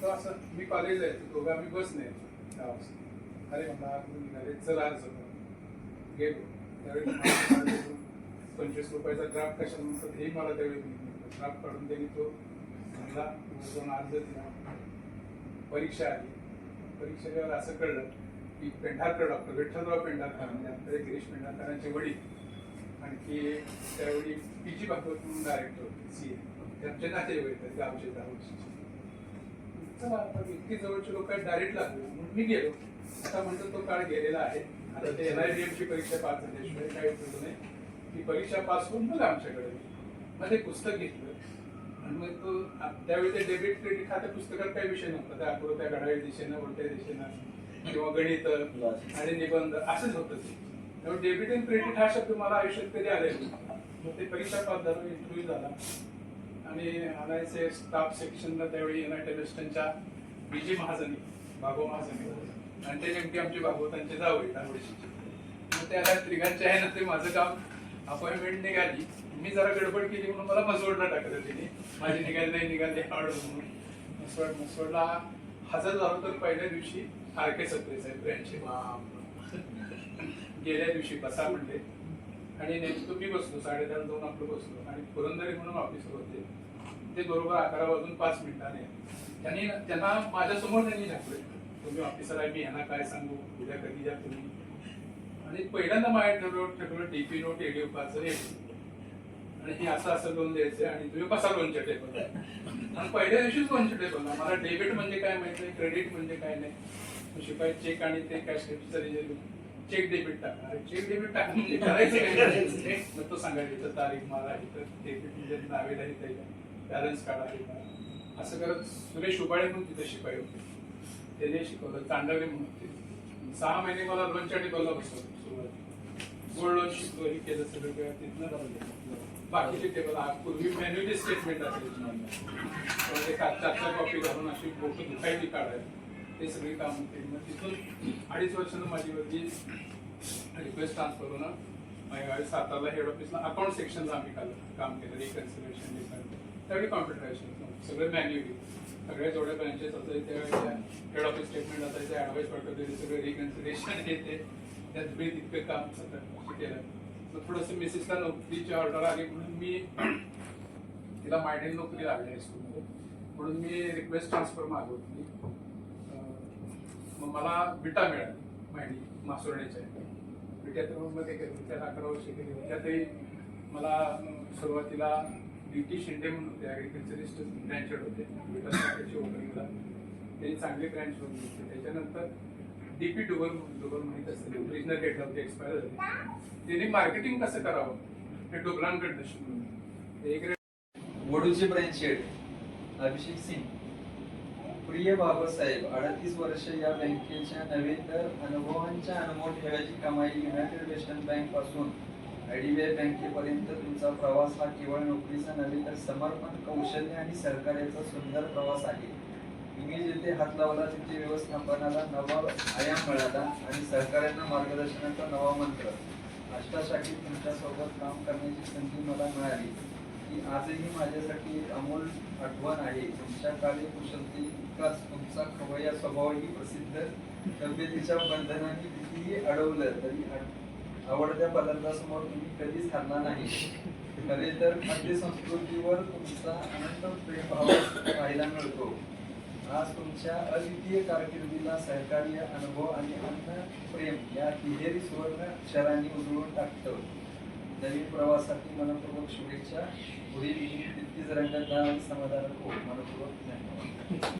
तर असं मी कॉलेज जायचो दोघं आम्ही बस न्यायचो दहा वाजता अरे मला आपण निघाले चल आज जाऊ गेलो. त्यावेळी पंचवीस रुपयाचा ड्राफ्ट कशा म्हणतात हे मला त्यावेळी ड्राफ्ट काढून त्यांनी तो मला दोन अर्ज दिला. परीक्षा आली. परीक्षेवर असं कळलं की पेंढारकर डॉक्टर विठ्ठलराव पेंढारकर म्हणजे आपल्या गिरीश पेंढारकरांचे वडील आणखी त्यावेळी पी जी भागवत म्हणून डायरेक्टर होते सी त्यांचे नातेवाईक आहेत गावचे दहा चला आता इतकी जवळचे लोक डायरेक्ट लागले. म्हणून मी गेलो. आता म्हणतो तो काळ गेलेला आहे. आता ते एन आय डी ची परीक्षा पास झाल्याशिवाय काही उपयोग नाही. ती परीक्षा पास होऊन मग आमच्याकडे. मग ते पुस्तक घेतलं. आणि मग तो त्यावेळी ते डेबिट क्रेडिट हा त्या पुस्तकात काही विषय नव्हता. त्या आकृत्या घड्याळी दिशेनं उलट्या दिशेनं किंवा गणित आणि निबंध असंच होतं ते. त्यामुळे डेबिट अँड क्रेडिट हा शब्द मला आयुष्यात कधी आलेला मग ते परीक्षा पास झालो इंटरव्ह्यू झाला. आणि आणायचे स्टाफ सेक्शनला त्यावेळी युनायटेड वेस्टर्नच्या बीजी महाजनी बाबो महाजनी आणि ते नेमके आमचे भागवतांचे जाऊ आहेत आवडीचे मग त्याला त्रिगांचे आहे ना ते माझं काम अपॉइंटमेंट निघाली. मी जरा गडबड केली म्हणून मला मसवडला टाकलं तिने. माझी निघाली नाही निघाली आवड म्हणून. मसवड मसवडला हजर झालो तर पहिल्या दिवशी आर के सत्रे साहेब यांचे गेल्या दिवशी बसा म्हणले. आणि नेमकं मी बसलो साडेदहा दोन आपलं बसलो. आणि पुरंदरी म्हणून ऑफिसर होते. ते बरोबर अकरा वाजून पाच मिनिटाने त्यांनी त्यांना माझ्यासमोर त्यांनी झाकले. तुम्ही ऑफिसर आहे मी यांना काय सांगू? उद्या कधी या तुम्ही? आणि पहिल्यांदा माझ्या ठरवलं ठरवलं डीपी नोट एडिओपाचं आणि हे असं असं लोन द्यायचं आणि तुम्ही कसा लोनच्या टेबल आणि पहिल्या दिवशीच लोनच्या टेबल मला डेबिट म्हणजे काय माहिती क्रेडिट म्हणजे काय नाही. शिपाई चेक आणि ते कॅश चेक डेबिट टाकणार चेक डेबिट टाकून म्हणजे करायचं काय मग तो सांगायचं इथं तारीख मारा इथं डेबिट म्हणजे नावेला इथं बॅलन्स काढा हे करा. असं करत सुरेश उबाळे पण तिथे शिपाई होते. त्याने शिकवलं चांडवले म्हणून होते. सहा महिने मला लोनच्या टेबलला बसवलं सुरुवात गोल्ड लोन शिकलो हे केलं सगळं केलं तिथनं बाकीचे टेबल पूर्वी मॅन्युअली स्टेटमेंट असायची तर चार चार कॉपी घालून अशी बोट दुखायची काढायला. ते सगळी काम केली मग तिथून अडीच वर्षानं माझी वरती रिक्वेस्ट ट्रान्सफर होणं. माझ्या गावी सातारला हेड ऑफिसला अकाउंट सेक्शनला आम्ही काल काम केलं रिकन्सिलेशन त्यावेळी कॉम्प्युटरायझेशन सगळे मॅन्युअली सगळ्या जेवढ्या ब्रँचेस असायचे त्यावेळेच्या हेड ऑफिस स्टेटमेंट असायचे ॲडवाईस पाठवते सगळं रिकन्सिलेशन येते त्यात मी तितकं काम सगळं केलं. मग थोडंसं मिसेसला नोकरीची ऑर्डर आली म्हणून मी तिला मायडेल नोकरी लागली हायस्कूलमध्ये म्हणून मी रिक्वेस्ट ट्रान्सफर मागवली. मग मला विटा मिळाली मायडी मासुरण्याच्या विट्यात मध्ये केलं त्याला अकरा वर्ष केली. त्यातही मला सुरुवातीला डी टी शिंदे म्हणून होते ॲग्रिकल्चरिस्ट ब्रँचेड होते. विटा ओपनिंगला त्यांनी चांगले ब्रँच होऊन घेतले त्याच्यानंतर डी पी डुबल डुबल माहीत असते ओरिजिनल डेट ऑफ एक्सपायर झाले. त्यांनी मार्केटिंग कसं करावं? हे डुबलांकडनं शिकवलं एक वडूचे ब्रँच हेड अभिषेक सिंग. प्रिय बाबासाहेब अडतीस वर्ष या बँकेच्या नवीन तर अनुभवांच्या अनमोल ठेवायची कमाई युनायटेड वेस्टर्न बँकपासून आयडीबीआय बँकेपर्यंत तुमचा प्रवास हा केवळ नोकरीचा नव्हे तर समर्पण कौशल्य आणि सहकार्याचा सुंदर प्रवास आहे. तुम्ही जिथे हात लावला तिथे व्यवस्थापनाला नवा आयाम मिळाला आणि सहकार्यांना मार्गदर्शनाचा नवा मंत्र अष्टाशाखीत तुमच्यासोबत काम करण्याची संधी मला मिळाली. की आजही माझ्यासाठी अमोल आठवण आहे. तुमच्या कार्यकुशलते इतकाच तुमचा खवया स्वभावही प्रसिद्ध. तब्येतीच्या बंधनाने कितीही अडवलं तरी आवडत्या पदार्थासमोर तुम्ही कधीच हरणार नाही. खरे तर खाद्य संस्कृतीवर तुमचा अनंत प्रेमभाव पाहायला मिळतो. आज तुमच्या अद्वितीय कारकिर्दीला सहकार्य अनुभव आणि अन्न प्रेम या तिहेरी सुवर्ण अक्षरांनी उजळून टाकतं. नवीन प्रवासाठी मनपूर्वक शुभेच्छा. पुढील तितकीच रंगतदार आणि हो मनपूर्वक धन्यवाद.